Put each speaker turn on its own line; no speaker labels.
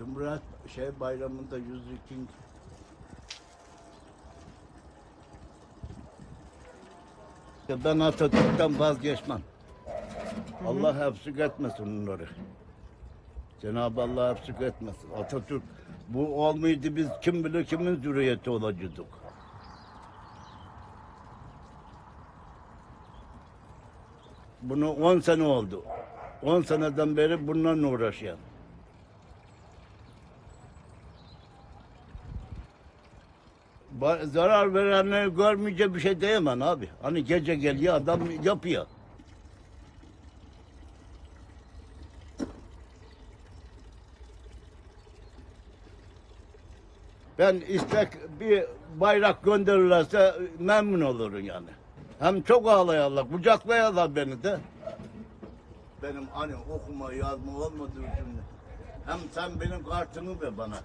Cumhuriyet şey bayramında 102. Ben Atatürk'ten vazgeçmem. Allah hapsik etmesin onları. Cenab-ı Allah hapsik etmesin. Atatürk bu olmaydı biz kim bilir kimin zürriyeti olacaktık. Bunu 10 sene oldu. 10 seneden beri bunlarla uğraşıyorum. Zarar verenleri görmeyince bir şey diyemem abi. Hani gece geliyor adam yapıyor. Ben istek bir bayrak gönderirlerse memnun olurum yani. Hem çok ağlayanlar, kucaklayanlar beni de. Benim hani okuma yazma olmadığı için. Hem sen benim kartımı ver bana.